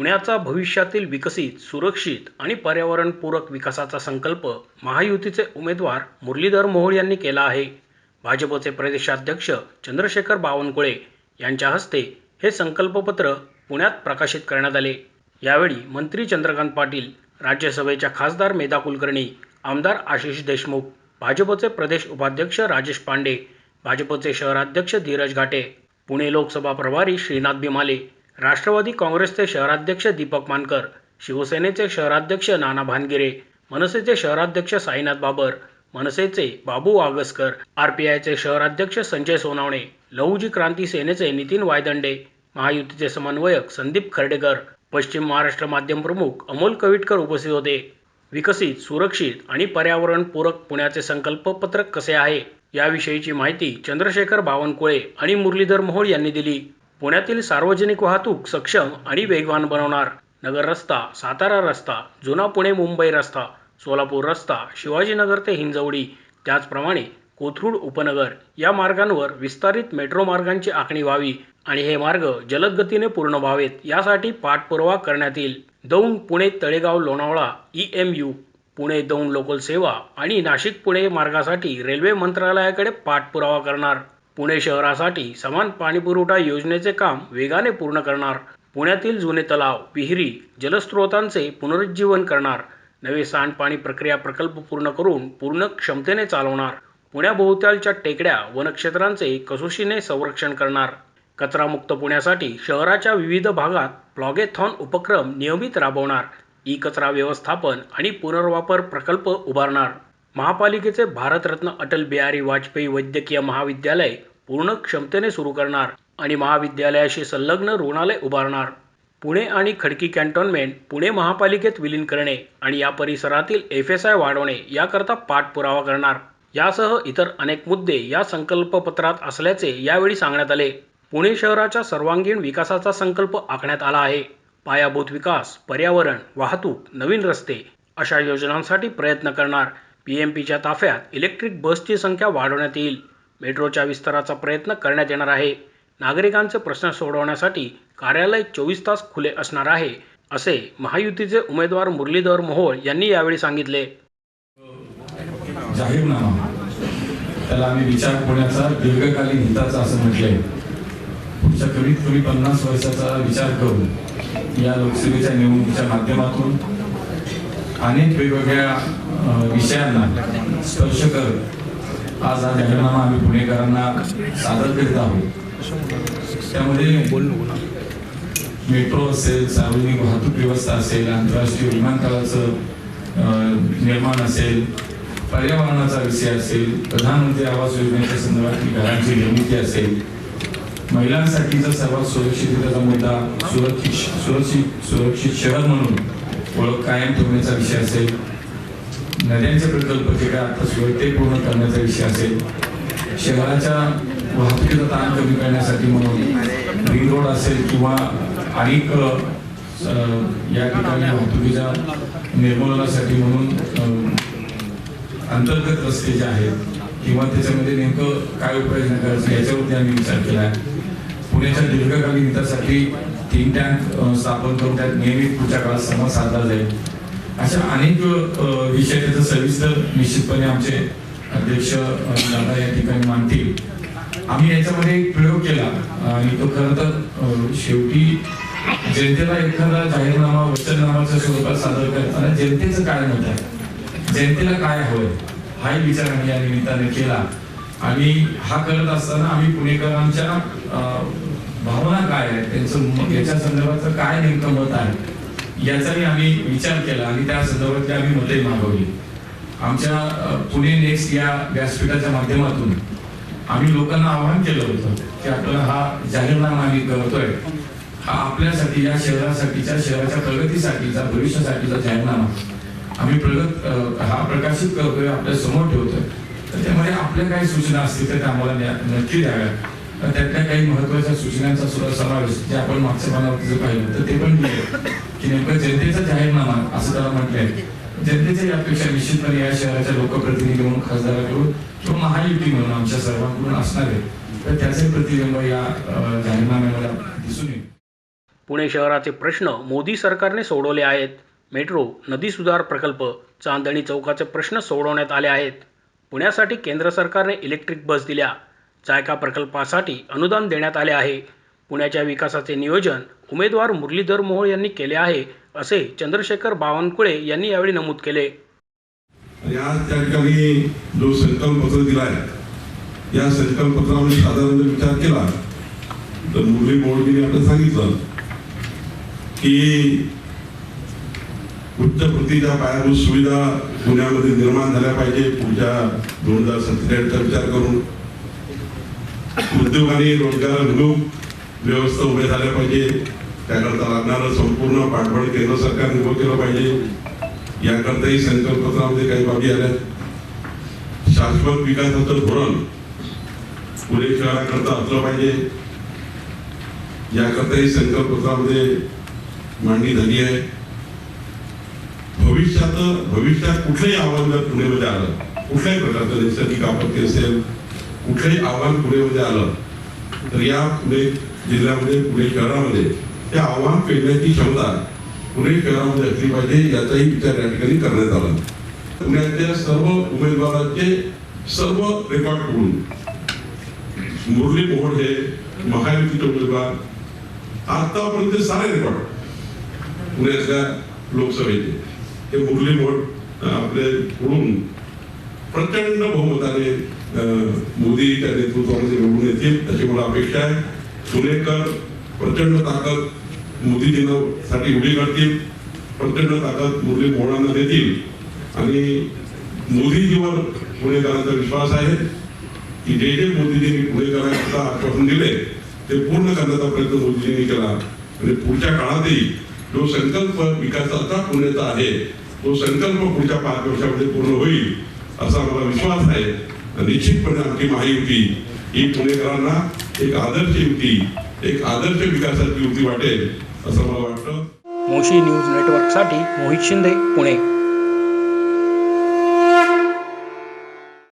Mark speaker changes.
Speaker 1: पुण्याचा भविष्यातील विकसित सुरक्षित आणि पर्यावरणपूरक विकासाचा संकल्प महायुतीचे उमेदवार मुरलीधर मोहोळ यांनी केला आहे. भाजपचे प्रदेशाध्यक्ष चंद्रशेखर बावनकुळे यांच्या हस्ते हे संकल्पपत्र पुण्यात प्रकाशित करण्यात आले. यावेळी मंत्री चंद्रकांत पाटील राज्यसभेच्या खासदार मेधा कुलकर्णी आमदार आशिष देशमुख भाजपचे प्रदेश उपाध्यक्ष राजेश पांडे भाजपचे शहराध्यक्ष धीरज घाटे पुणे लोकसभा प्रभारी श्रीनाथ बिमाले राष्ट्रवादी काँग्रेसचे शहराध्यक्ष दीपक मानकर शिवसेनेचे शहराध्यक्ष नाना भानगिरे मनसेचे शहराध्यक्ष साईनाथ बाबर मनसेचे बाबू आगसकर आरपीआयचे शहराध्यक्ष संजय सोनावणे लहुजी क्रांती सेनेचे नितीन वायदंडे महायुतीचे समन्वयक संदीप खर्डेकर पश्चिम महाराष्ट्र माध्यम प्रमुख अमोल कविटकर उपस्थित होते. विकसित सुरक्षित आणि पर्यावरणपूरक पुण्याचे संकल्पपत्रक कसे आहे? याविषयीची माहिती चंद्रशेखर बावनकुळे आणि मुरलीधर मोहोळ यांनी दिली. पुण्यातील सार्वजनिक वाहतूक सक्षम आणि वेगवान बनवणार. नगर रस्ता सातारा रस्ता जुना पुणे मुंबई रस्ता सोलापूर रस्ता शिवाजीनगर ते हिंजवडी त्याचप्रमाणे कोथरूड उपनगर या मार्गांवर विस्तारित मेट्रो मार्गांची आखणी व्हावी आणि हे मार्ग जलद गतीने पूर्ण व्हावेत यासाठी पाठपुरावा करण्यात येईल. Daund Pune Talegaon Lonavala E M U Pune Daund local सेवा आणि नाशिक पुणे मार्गासाठी रेल्वे मंत्रालयाकडे पाठपुरावा करणार. पुणे शहरासाठी समान पाणीपुरवठा योजनेचे काम वेगाने पूर्ण करणार. पुण्यातील जुने तलाव विहिरी जलस्रोतांचे पुनरुज्जीवन करणार. नवे सांडपाणी प्रक्रिया प्रकल्प पूर्ण करून पूर्ण क्षमतेने चालवणार. पुण्याभोवतालच्या टेकड्या वनक्षेत्रांचे कसोशीने संरक्षण करणार. कचरामुक्त पुण्यासाठी शहराच्या विविध भागात प्लॉगेथॉन उपक्रम नियमित राबवणार. ई कचरा व्यवस्थापन आणि पुनर्वापर प्रकल्प उभारणार. महापालिकेचे भारतरत्न अटल बिहारी वाजपेयी वैद्यकीय महाविद्यालय पूर्ण क्षमतेने सुरू करणार आणि महाविद्यालयाशी संलग्न रुग्णालय उभारणार. पुणे आणि खडकी कॅन्टोन्मेंट पुणे महापालिकेत विलीन करणे आणि या परिसरातील एफ एस आय वाढवणे याकरता पाठपुरावा करणार. यासह इतर अनेक मुद्दे या संकल्पपत्रात असल्याचे यावेळी सांगण्यात आले. पुणे शहराच्या सर्वांगीण विकासाचा संकल्प आखण्यात आला आहे. पायाभूत विकास पर्यावरण वाहतूक नवीन रस्ते अशा योजनांसाठी प्रयत्न करणार. पीएमपीच्या ताफ्यात इलेक्ट्रिक बसची संख्या वाढवण्यात येईल. मेट्रोच्या विस्ताराचा प्रयत्न करण्यात येणार आहे. नागरिकांचे प्रश्न सोडवण्यासाठी कार्यालय चोवीस तास खुले असणार आहे असे महायुतीचे उमेदवार मुरलीधर मोहोळ यांनी यावेळी सांगितले.
Speaker 2: जाहीरनामा त्याला आम्ही विचार होण्याचा दीर्घकालीन हिताचा असं म्हटलंय. पुढच्या कमीत कमी पन्नास वर्षाचा विचार करून या लोकसभेच्या निवडणुकीच्या माध्यमातून अनेक वेगवेगळ्या विषयांना स्पर्श करत आज हा जाहीरनामा आम्ही पुणेकरांना सादर करीत आहोत. त्यामध्ये मेट्रो असेल सार्वजनिक वाहतूक व्यवस्था असेल आंतरराष्ट्रीय विमानतळाचं निर्माण असेल पर्यावरणाचा विषय असेल प्रधानमंत्री आवास योजनेच्या संदर्भातील घरांची निर्मिती असेल महिलांसाठीचा सर्वात सुरक्षिततेचा मुद्दा सुरक्षित सुरक्षित सुरक्षित शहर म्हणून ओळख कायम ठेवण्याचा विषय असेल नद्यांचे प्रकल्प जे काय आता सुरू ते पूर्ण करण्याचा विषय असेल शहराच्या वाहतुकीचा ताण कमी करण्यासाठी म्हणून रिंग रोड असेल किंवा अनेक या ठिकाणी वाहतुकीच्या निर्मूलनासाठी म्हणून अंतर्गत रस्ते जे आहेत किंवा त्याच्यामध्ये नेमकं काय उपाययोजना करायचं याच्यावरती आम्ही विचार केला आहे. पुण्याच्या दीर्घकालीन हितासाठी थिंक टँक स्थापन करून त्यात नियमित पुढच्या काळात संवाद साधला जाईल. अशा अनेक विषय त्याचं सविस्तर निश्चितपणे आमचे अध्यक्ष दादा या ठिकाणी मानतील आम्ही याच्यामध्ये एक प्रयोग केला. आणि तो खरं तर शेवटी जनतेला एखादा जाहीरनामा वचननामाच्या स्वरूपात सादर करताना जनतेचं काय मत आहे? जनतेला काय हवंय? हाही विचार आम्ही या निमित्ताने केला. आणि हा करत असताना आम्ही पुणेकरांच्या अं, भावना काय आहेत? त्यांचं याच्या संदर्भात काय नेमकं मत आहे? याचाही आम्ही विचार केला आणि त्या संदर्भातली आम्ही मतही मागवली. आमच्या पुणे नेक्स्ट या व्यासपीठाच्या माध्यमातून आम्ही लोकांना आवाहन केलं होतं की आपल्याला हा जाहीरनामा आम्ही करतोय. हा आपल्यासाठी या शहरासाठीच्या शहराच्या प्रगतीसाठीचा भविष्यासाठीचा जाहीरनामा. आम्ही प्रगत हा प्रकाशित करतोय आपल्यासमोर ठेवतोय. तर त्यामध्ये आपल्या काही सूचना असतील तर त्या आम्हाला न्या- नक्की द्याव्या तर त्यातल्या काही महत्त्वाच्या सूचनांचा सुद्धा समावेश जे आपण मागच्या पानावरती जर पाहिलं तर ते पण लिहिलं की नेमकं जनतेचा जाहीरनामा असं त्याला म्हटलंय. जनतेच्या यापेक्षा निश्चितपणे या शहराच्या लोकप्रतिनिधी म्हणून खासदाराकडून किंवा महायुती म्हणून आमच्या सर्वांकडून असणार आहे. तर त्याचे प्रतिबिंब या जाहीरनाम्याला दिसून येईल.
Speaker 1: पुणे शहराचे प्रश्न मोदी सरकारने सोडवले आहेत. मेट्रो नदी सुधार प्रकल्प चांदणी चौकाचे प्रश्न सोडवण्यात आले आहेत. पुण्यासाठी केंद्र सरकारने इलेक्ट्रिक बस दिल्या. जायका प्रकल्पासाठी अनुदान देण्यात आले आहे. पुण्याच्या विकासाचे नियोजन उमेदवार मुरलीधर मोहोळ यांनी केले आहे असे चंद्रशेखर बावनकुळे यांनी यावेळी नमूद केले.
Speaker 3: आणि आज त्या ठिकाणी जो संकल्पपत्र दिलाय या संकल्पपत्रामध्ये साधारण जर विचार केला तर मुरली मोडजीने आपलं सांगितलं की उच्च प्रतीच्या पायाभूत सुविधा पुण्यामध्ये निर्माण झाल्या पाहिजे. पुढच्या दोन हजार सत्तेचाळीसचा विचार करून उद्योग आणि रोजगाराभिमुख व्यवस्था उभ्या झाल्या पाहिजे. त्याकरता लागणारं संपूर्ण पाठबळ केंद्र सरकारने उभं केलं पाहिजे. याकरताही संकल्पपत्रामध्ये काही बाबी आल्या. शाश्वत विकासाचं धोरण पुणे शहराकरता असलं पाहिजे. याकरताही संकल्पपत्रामध्ये मांडणी झाली आहे. भविष्यात भविष्यात कुठलंही आव्हान जर पुणेमध्ये आलं कुठल्याही प्रकारचं नैसर्गिक आपत्ती असेल कुठलंही आव्हान पुणेमध्ये आलं तर या पुणे जिल्ह्यामध्ये पुणे शहरामध्ये ते आव्हान पेलण्याची क्षमता पुणे शहरामध्ये असली पाहिजे याचाही विचार या ठिकाणी करण्यात आला. पुण्यातल्या सर्व उमेदवारांचे सर्व रेकॉर्ड करून मुरली मोहोळ हे महायुतीचे उमेदवार आतापर्यंत सारे रेकॉर्ड पुण्यातल्या लोकसभेचे. हे मुरली मोहोळ आपले कडून प्रचंड बहुमताने मोदी मोदीच्या नेतृत्वामध्ये निवडून येतील अशी मला अपेक्षा आहे. पुणेकर प्रचंड ताकद मोदीजींसाठी उभी करतील प्रचंड ताकद मुरली मोहळांना देतील. आणि मोदीजीवर पुणेकरांचा विश्वास आहे की जे जे मोदीजींनी पुणेकरांना आश्वासन दिले ते पूर्ण करण्याचा प्रयत्न मोदीजींनी केला. आणि पुढच्या काळातही जो संकल्प विकासाचा पुण्याचा आहे तो संकल्प पुढच्या पाच वर्षामध्ये पूर्ण होईल असा मला विश्वास आहे. निश्चितपणे आमची महायुती ही पुणेकरांना एक आदर्श युती एक आदर्श विकासाची युती वाटेल असं मला वाटतं.
Speaker 1: मोशी न्यूज नेटवर्कसाठी मोहित शिंदे पुणे.